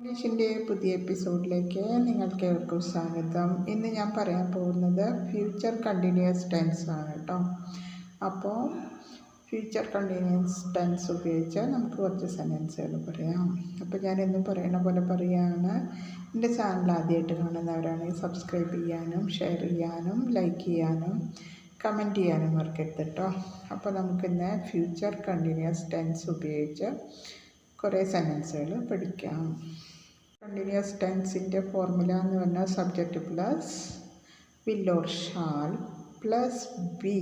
ഇംഗ്ലീഷിന്റെ പുതിയ എപ്പിസോഡിലേക്ക് നിങ്ങൾക്ക് ഏവർക്കും സ്വാഗതം. ഇന്ന് ഞാൻ പറയാൻ പോകുന്നത് ഫ്യൂച്ചർ കണ്ടിന്യൂസ് ടെൻസ് ആണ് കേട്ടോ. അപ്പോൾ ഫ്യൂച്ചർ കണ്ടിന്യൂസ് ടെൻസ് ഉപയോഗിച്ച് നമുക്ക് കുറച്ച് സെന്റൻസുകൾ പറയാം. അപ്പോൾ ഞാൻ എന്നും പറയുന്ന പോലെ പറയുകയാണ് എന്റെ ചാനൽ ആദ്യമായിട്ട് കാണുന്നവരാണെങ്കിൽ സബ്സ്ക്രൈബ് ചെയ്യാനും ഷെയർ ചെയ്യാനും ലൈക്ക് ചെയ്യാനും കമന്റ് ചെയ്യാനും മറക്കരുത് കേട്ടോ. അപ്പോൾ നമുക്കിന്ന് ഫ്യൂച്ചർ കണ്ടിന്യൂസ് ടെൻസ് ഉപയോഗിച്ച് കുറേ സെന്റൻസുകൾ പഠിക്കാം. കണ്ടിന്യൂസ് ടെൻസിന്റെ ഫോർമുല എന്ന് പറഞ്ഞാൽ subject plus will or shall plus be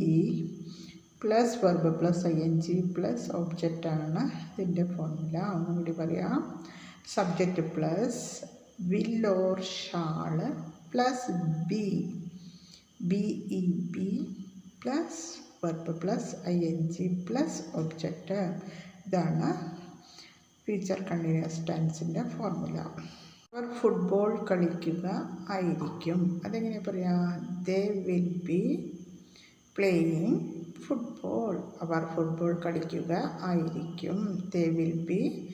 plus verb plus I N G plus object ആണ് ഇതിന്റെ ഫോർമുല ഒന്നും കൂടി പറയാം. Subject plus will or plus be B E be plus verb plus I N G plus object ഇതാണ് future continuous ടെൻസിന്റെ formula അവർ football കളിക്കുക ആയിരിക്കും. അതെങ്ങനെ പറയാ? They will be playing football our football കളിക്കുക ആയിരിക്കും. They will be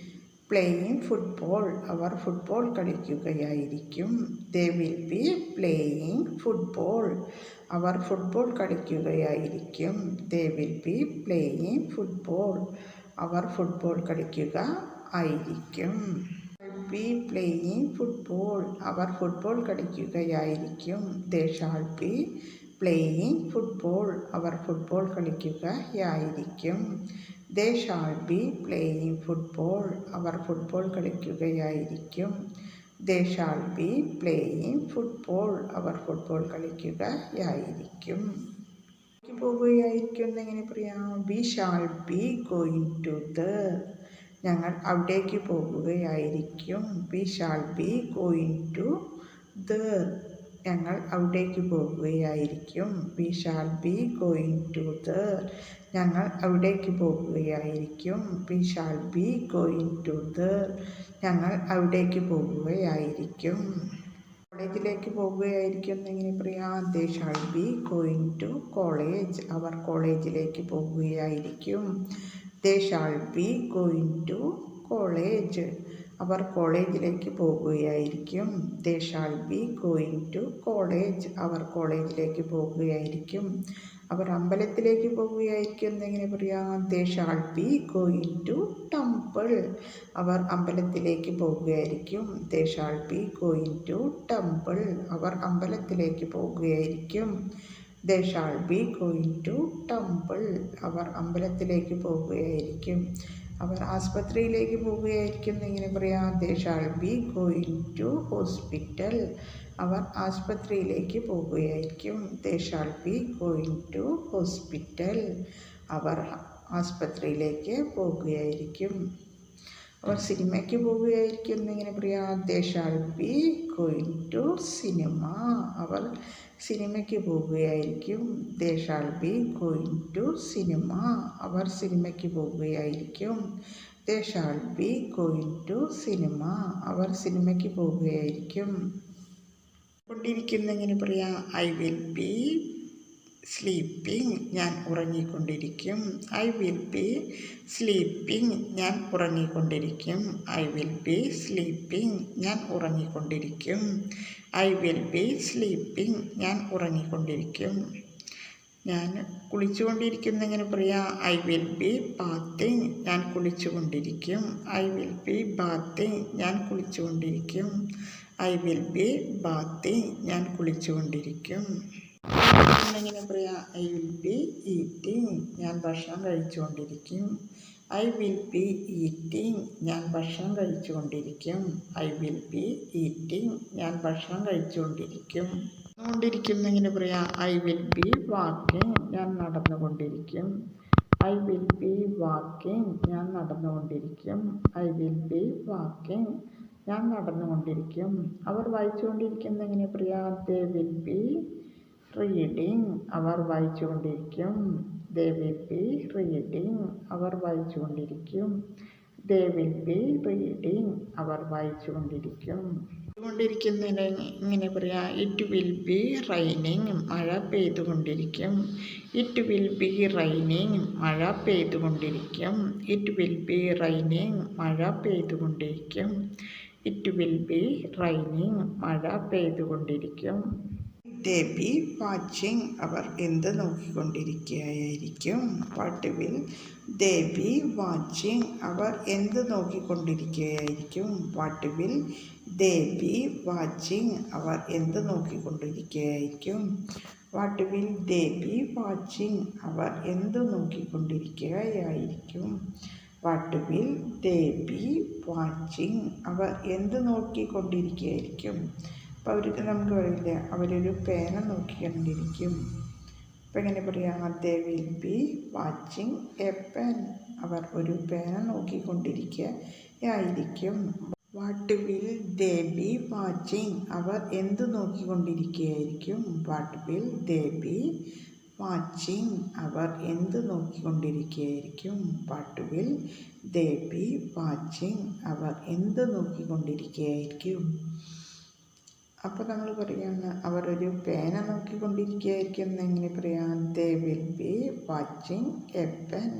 playing football our football കളിക്കുകയായിരിക്കും. They will be playing football our football കളിക്കുകയായിരിക്കും. They will be playing football our football കളിക്കുക ആയിരിക്കും. ബി പ്ലേയിങ് ഫുട്ബോൾ അവർ football കളിക്കുകയായിരിക്കും. They be playing football അവർ football കളിക്കുകയായിരിക്കും. They shall be playing football our football കളിക്കുകയായിരിക്കും. They shall be playing football our football കളിക്കുകയായിരിക്കും. പോവുകയായിരിക്കും എന്നെങ്ങനെ പറയാം? We shall be going to the ഞങ്ങൾ അവിടേക്ക് പോവുകയായിരിക്കും we shall be going to the ഞങ്ങൾ അവിടേക്ക് പോവുകയായിരിക്കും we shall be going to the ഞങ്ങൾ അവിടേക്ക് പോവുകയായിരിക്കും we shall be going to the ഞങ്ങൾ അവിടേക്ക് പോകുകയായിരിക്കും. കോളേജിലേക്ക് പോകുകയായിരിക്കും എന്നെങ്ങനെ പറയാം they shall be going to college. അവർ കോളേജിലേക്ക് പോകുകയായിരിക്കും. They shall be going to college. അവർ കോളേജിലേക്ക് പോകുകയായിരിക്കും. They shall be going to college. അവർ കോളേജിലേക്ക് പോകുകയായിരിക്കും. അവർ അമ്പലത്തിലേക്ക് പോകുകയായിരിക്കും. എന്നെങ്ങനെ പറയാം? They shall be going to temple. അവർ അമ്പലത്തിലേക്ക് പോകുകയായിരിക്കും. They shall be going to temple. അവർ അമ്പലത്തിലേക്ക് പോകുകയായിരിക്കും. They shall be going to temple. അവർ അമ്പലത്തിലേക്ക് പോകുകയായിരിക്കും. അവർ ആസ്പത്രിയിലേക്ക് പോവുകയായിരിക്കും എന്നിങ്ങനെ പറയാം. They shall be going to hospital അവർ ആസ്പത്രിയിലേക്ക് പോവുകയായിരിക്കും they shall be going to hospital അവർ ആസ്പത്രിയിലേക്ക് പോകുകയായിരിക്കും. അവർ സിനിമയ്ക്ക് പോവുകയായിരിക്കും എന്നിങ്ങനെ പറയാം they shall be going to cinema. അവർ സിനിമയ്ക്ക് പോവുകയായിരിക്കും. They shall be going to cinema. അവർ സിനിമയ്ക്ക് പോവുകയായിരിക്കും. They shall be going to cinema. അവർ സിനിമയ്ക്ക് പോവുകയായിരിക്കും. കൊണ്ടിരിക്കുന്ന എങ്ങനെ പറയാം ഐ വിൽ ബി സ്ലീപ്പിംഗ് ഞാൻ ഉറങ്ങിക്കൊണ്ടിരിക്കും. ഐ വിൽ ബി സ്ലീപ്പിംഗ് ഞാൻ ഉറങ്ങിക്കൊണ്ടിരിക്കും. ഐ വിൽ ബി സ്ലീപ്പിംഗ് ഞാൻ ഉറങ്ങിക്കൊണ്ടിരിക്കും. ഐ വിൽ ബി സ്ലീപ്പിംഗ് ഞാൻ ഉറങ്ങിക്കൊണ്ടിരിക്കും. ഞാൻ കുളിച്ചുകൊണ്ടിരിക്കുന്ന എങ്ങനെ പറയാം? ഐ വിൽ ബി ബാത്തിങ് ഞാൻ കുളിച്ചുകൊണ്ടിരിക്കും. ഐ വിൽ ബി ബാത്തിങ് ഞാൻ കുളിച്ചുകൊണ്ടിരിക്കും. ഐ വിൽ ബി ബാത്തിങ് ഞാൻ കുളിച്ചുകൊണ്ടിരിക്കും. എങ്ങനെ പറയാം ഐ വിൽ ബി ഈറ്റിംഗ് ഞാൻ ഭക്ഷണം കഴിച്ചുകൊണ്ടിരിക്കും. ഐ വിൽ ബി ഈറ്റിംഗ് ഞാൻ ഭക്ഷണം കഴിച്ചുകൊണ്ടിരിക്കും. ഐ വിൽ ബി ഈറ്റിംഗ് ഞാൻ ഭക്ഷണം കഴിച്ചുകൊണ്ടിരിക്കും. നടന്നുകൊണ്ടിരിക്കും എങ്ങനെ പറയാം ഐ വിൽ ബി വാക്കിംഗ് ഞാൻ നടന്നുകൊണ്ടിരിക്കും. ഐ വിൽ ബി വാക്കിംഗ് ഞാൻ നടന്നുകൊണ്ടിരിക്കും. ഐ വിൽ ബി വാക്കിംഗ് ഞാൻ നടന്നുകൊണ്ടിരിക്കും. അവർ വായിച്ചുകൊണ്ടിരിക്കുന്ന എങ്ങനെ പറയാം ദേ വിൽ ബി റീഡിങ് അവർ വായിച്ചുകൊണ്ടിരിക്കും. ദേ വിൽ ബി റീഡിങ് അവർ വായിച്ചുകൊണ്ടിരിക്കും. ദേ വിൽ ബി റീഡിങ് അവർ വായിച്ചുകൊണ്ടിരിക്കും. കൊണ്ടിരിക്കുന്നതിന് ഇങ്ങനെ പറയാം ഇറ്റ് വിൽ ബി റൈനിങ് മഴ പെയ്തുകൊണ്ടിരിക്കും. ഇറ്റ് വിൽ ബി റൈനിങ് മഴ പെയ്തുകൊണ്ടിരിക്കും. ഇറ്റ് വിൽ ബി റൈനിങ് മഴ പെയ്തുകൊണ്ടിരിക്കും. ഇറ്റ് വിൽ ബി റൈനിങ് മഴ പെയ്തുകൊണ്ടിരിക്കും. ബി വാച്ചിങ് അവർ എന്ത് നോക്കിക്കൊണ്ടിരിക്കുകയായിരിക്കും? What will they be watching അവർ എന്ത് നോക്കിക്കൊണ്ടിരിക്കുകയായിരിക്കും? What will they be watching അവർ എന്ത് നോക്കിക്കൊണ്ടിരിക്കുകയായിരിക്കും? What will they be watching അവർ എന്ത് നോക്കിക്കൊണ്ടിരിക്കുകയായിരിക്കും? What will they be watching അവർ എന്ത് നോക്കിക്കൊണ്ടിരിക്കുകയായിരിക്കും? അപ്പോൾ അവർക്ക് നമുക്ക് പറയില്ല അവരൊരു പേന നോക്കിക്കൊണ്ടിരിക്കും അപ്പോൾ എങ്ങനെ പറയാം? They will be watching a pen അവർ ഒരു പേന നോക്കിക്കൊണ്ടിരിക്കുകയായിരിക്കും what will they be watching അവർ എന്ത് നോക്കിക്കൊണ്ടിരിക്കുകയായിരിക്കും what will they be watching അവർ എന്ത് നോക്കിക്കൊണ്ടിരിക്കുകയായിരിക്കും what will they be watching അവർ എന്ത് നോക്കിക്കൊണ്ടിരിക്കുകയായിരിക്കും അപ്പോൾ നമ്മൾ പറയുകയാണ് അവർ ഒരു പേന നോക്കിക്കൊണ്ടിരിക്കുകയായിരിക്കും എന്നെങ്ങനെ പറയാം? They will be watching a pen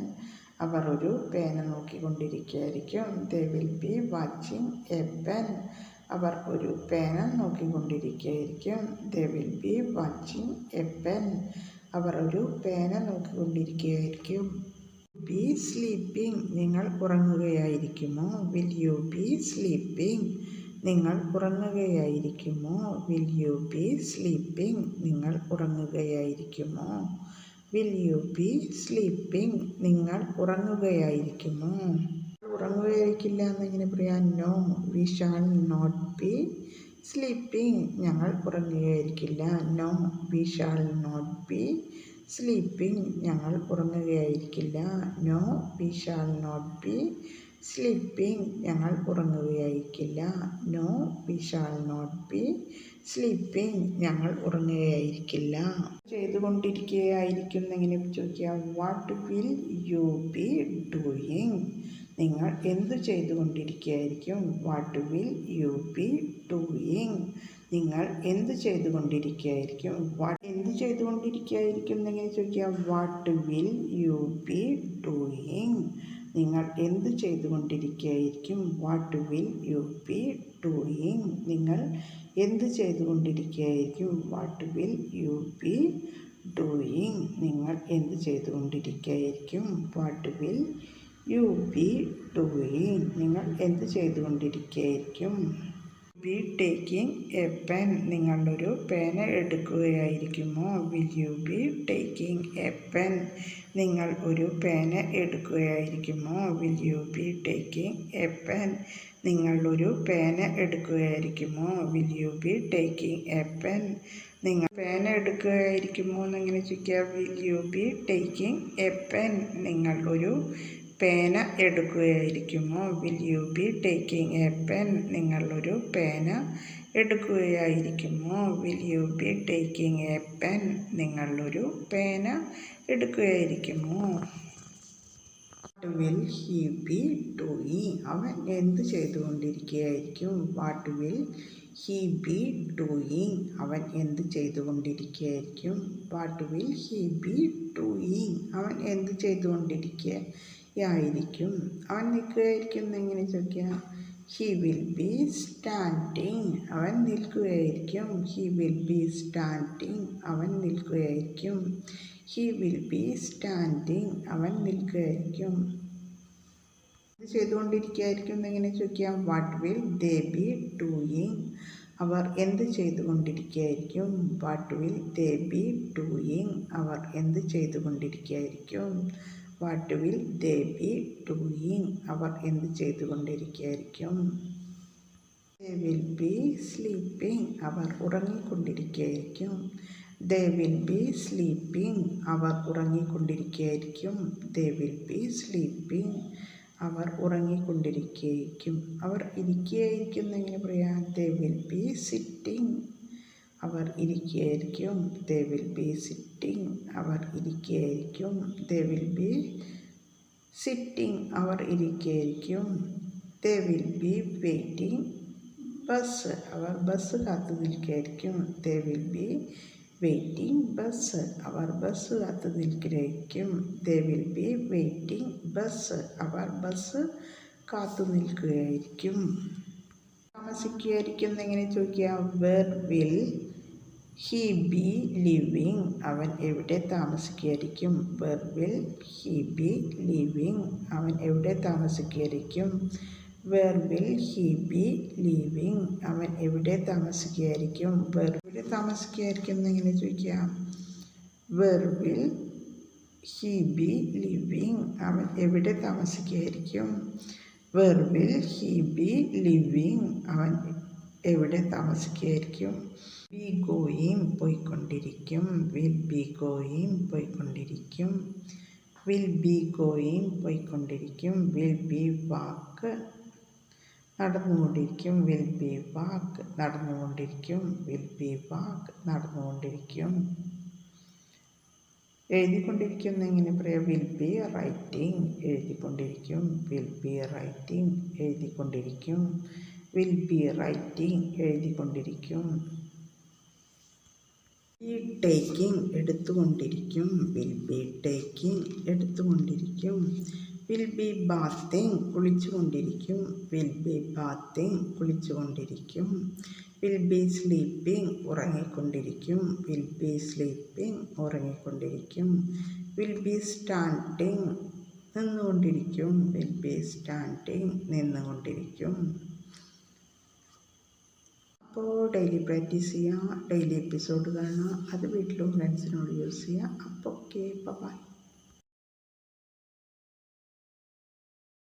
അവർ ഒരു പേന നോക്കിക്കൊണ്ടിരിക്കുകയായിരിക്കും. They will be watching a pen അവർ ഒരു പേന നോക്കിക്കൊണ്ടിരിക്കുകയായിരിക്കും. They will be watching a pen അവർ ഒരു പേന നോക്കിക്കൊണ്ടിരിക്കുകയായിരിക്കും. ബി സ്ലീപ്പിംഗ് നിങ്ങൾ ഉറങ്ങുകയായിരിക്കുമോ? വിൽ യു ബി സ്ലീപ്പിംഗ് നിങ്ങൾ ഉറങ്ങുകയായിരിക്കുമോ? വിൽ യു ബി സ്ലീപ്പിംഗ് നിങ്ങൾ ഉറങ്ങുകയായിരിക്കുമോ? വിൽ യു ബി സ്ലീപ്പിംഗ് നിങ്ങൾ ഉറങ്ങുകയായിരിക്കുമോ? ഉറങ്ങുകയായിരിക്കില്ല എന്നിങ്ങനെ പറയാൻ no we shall not be sleeping ഞങ്ങൾ ഉറങ്ങുകയായിരിക്കില്ല. No we shall not be sleeping ഞങ്ങൾ ഉറങ്ങുകയായിരിക്കില്ല. No we shall not be sleeping ഞങ്ങൾ ഉറങ്ങുകയായിരിക്കില്ല. No we shall not be. Sleeping ഞങ്ങൾ ഉറങ്ങുകയായിരിക്കില്ല. ചെയ്തുകൊണ്ടിരിക്കുകയായിരിക്കും എങ്ങനെ ചോദിക്കുക what will you be doing നിങ്ങൾ എന്തു ചെയ്തുകൊണ്ടിരിക്കുകയായിരിക്കും? What will you be doing നിങ്ങൾ എന്ത് ചെയ്തുകൊണ്ടിരിക്കുകയായിരിക്കും? വാട്ട് എന്ത് ചെയ്തുകൊണ്ടിരിക്കുകയായിരിക്കും എന്നെങ്ങനെ ചോദിക്കുക what will you be doing നിങ്ങൾ എന്ത് ചെയ്തുകൊണ്ടിരിക്കുകയായിരിക്കും? What will you be doing നിങ്ങൾ എന്ത് ചെയ്തുകൊണ്ടിരിക്കുകയായിരിക്കും? What will you be doing നിങ്ങൾ എന്ത് ചെയ്തുകൊണ്ടിരിക്കുകയായിരിക്കും? What will you be doing നിങ്ങൾ എന്ത് ചെയ്തുകൊണ്ടിരിക്കുകയായിരിക്കും? ബി ടേക്കിംഗ് എ പെൻ നിങ്ങളൊരു പേന എടുക്കുകയായിരിക്കുമോ? Will you be taking a pen നിങ്ങൾ ഒരു പേന എടുക്കുകയായിരിക്കുമോ? Will you be taking a pen നിങ്ങൾ ഒരു പേന എടുക്കുകയായിരിക്കുമോ? Will you be taking a pen നിങ്ങൾ പേന എടുക്കുകയായിരിക്കുമോ എന്നിങ്ങനെ ചോദിക്കുക? Will you be taking a pen നിങ്ങൾ ഒരു പേന എടുക്കുകയായിരിക്കുമോ? Will you be taking a pen നിങ്ങളൊരു പേന എടുക്കുകയായിരിക്കുമോ? Will you be taking a pen നിങ്ങളൊരു പേന എടുക്കുകയായിരിക്കുമോ? What will he be doing അവൻ എന്ത് ചെയ്തുകൊണ്ടിരിക്കുകയായിരിക്കും? What will he be doing അവൻ എന്ത് ചെയ്തുകൊണ്ടിരിക്കുകയായിരിക്കും? What will he be doing അവൻ എന്ത് ചെയ്തുകൊണ്ടിരിക്കുക ആയിരിക്കും. അവൻ നിൽക്കുകയായിരിക്കും എങ്ങനെ ചോദിക്കുക. ഹി വിൽ ബി സ്റ്റാൻഡിങ് അവൻ നിൽക്കുകയായിരിക്കും. ഹി വിൽ ബി സ്റ്റാൻഡിങ് അവൻ നിൽക്കുകയായിരിക്കും. ഹി വിൽ ബി സ്റ്റാൻഡിങ് അവൻ നിൽക്കുകയായിരിക്കും. ഇത് ചെയ്തുകൊണ്ടിരിക്കുകയായിരിക്കും എങ്ങനെ ചോദിക്കാം what will they be doing അവർ എന്ത് ചെയ്തുകൊണ്ടിരിക്കുകയായിരിക്കും? What will they be doing അവർ എന്ത് ചെയ്തുകൊണ്ടിരിക്കുകയായിരിക്കും? What will they be doing അവർ എന്ത് ചെയ്തുകൊണ്ടിരിക്കുകയായിരിക്കും ദേ വിൽ ബി സ്ലീപ്പിംഗ് അവർ ഉറങ്ങിക്കൊണ്ടിരിക്കുകയായിരിക്കും ദേ വിൽ ബി സ്ലീപ്പിംഗ് അവർ ഉറങ്ങിക്കൊണ്ടിരിക്കുകയായിരിക്കും ദേ വിൽ ബി സ്ലീപ്പിംഗ് അവർ ഉറങ്ങിക്കൊണ്ടിരിക്കുകയായിരിക്കും അവർ ഇരിക്കുകയായിരിക്കും എന്നെങ്ങനെ പറയാം? ദേ വിൽ ബി സിറ്റിംഗ് അവർ ഇരിക്കുകയായിരിക്കും. ദേ വിൽ ബി സിറ്റിംഗ് അവർ ഇരിക്കുകയായിരിക്കും. ദേ വിൽ ബി സിറ്റിംഗ് അവർ ഇരിക്കുകയായിരിക്കും. They will be waiting bus our bus കാത്തു നിൽക്കുകയായിരിക്കും. They will be waiting bus our bus കാത്തു നിൽക്കുകയായിരിക്കും. They will be waiting bus our bus കാത്തു നിൽക്കുകയായിരിക്കും. താമസിക്കുമായിരിക്കും എങ്ങനെ ചോദിക്കുക? Where will he be living അവൻ എവിടെ താമസിക്കുമായിരിക്കും where will he be living അവൻ എവിടെ താമസിക്കുമായിരിക്കും where will he be living അവൻ എവിടെ താമസിക്കുകയായിരിക്കും വെർ വിൽ താമസിക്കുകയായിരിക്കും എന്നെങ്ങനെ ചോദിക്കാം where will he be living അവൻ എവിടെ താമസിക്കുകയായിരിക്കും where will he be living അവൻ എവിടെ താമസിക്കുകയായിരിക്കും? ബി ഗോയിങ് പോയിക്കൊണ്ടിരിക്കും. വിൽ ബി ഗോയിങ് പോയിക്കൊണ്ടിരിക്കും. വിൽ ബി ഗോയിങ് പോയിക്കൊണ്ടിരിക്കും. വിൽ ബി വാക്ക് നടന്നുകൊണ്ടിരിക്കും. വിൽ ബി വാക്ക് നടന്നുകൊണ്ടിരിക്കും. വിൽ ബി വാക്ക് നടന്നുകൊണ്ടിരിക്കും. എഴുതിക്കൊണ്ടിരിക്കുന്ന. എങ്ങനെ പറയാം വിൽ ബി റൈറ്റിംഗ് എഴുതിക്കൊണ്ടിരിക്കും. വിൽ ബി റൈറ്റിംഗ് എഴുതിക്കൊണ്ടിരിക്കും. വിൽ ബി റൈറ്റിംഗ് എഴുതിക്കൊണ്ടിരിക്കും. ഈ ടേക്കിംഗ് എടുത്തുകൊണ്ടിരിക്കും. വിൽ ബി ടേക്കിംഗ് എടുത്തുകൊണ്ടിരിക്കും. വിൽ ബി ബാത്തിങ് കുളിച്ചുകൊണ്ടിരിക്കും. വിൽ ബി ബാത്തിങ് കുളിച്ചുകൊണ്ടിരിക്കും. വിൽ ബി സ്ലീപ്പിംഗ് ഉറങ്ങിക്കൊണ്ടിരിക്കും. വിൽ ബി സ്ലീപ്പിംഗ് ഉറങ്ങിക്കൊണ്ടിരിക്കും. വിൽ ബി സ്റ്റാൻഡിങ് നിന്നുകൊണ്ടിരിക്കും. വിൽ ബി സ്റ്റാൻഡിങ് നിന്നുകൊണ്ടിരിക്കും. അപ്പോൾ ഡെയിലി പ്രാക്ടീസ് ചെയ്യുക ഡെയിലി എപ്പിസോഡ് കാണുക അത് വീട്ടിലും ഫ്രണ്ട്സിനോട് യൂസ് ചെയ്യുക അപ്പോൾ ഓക്കെ ബൈ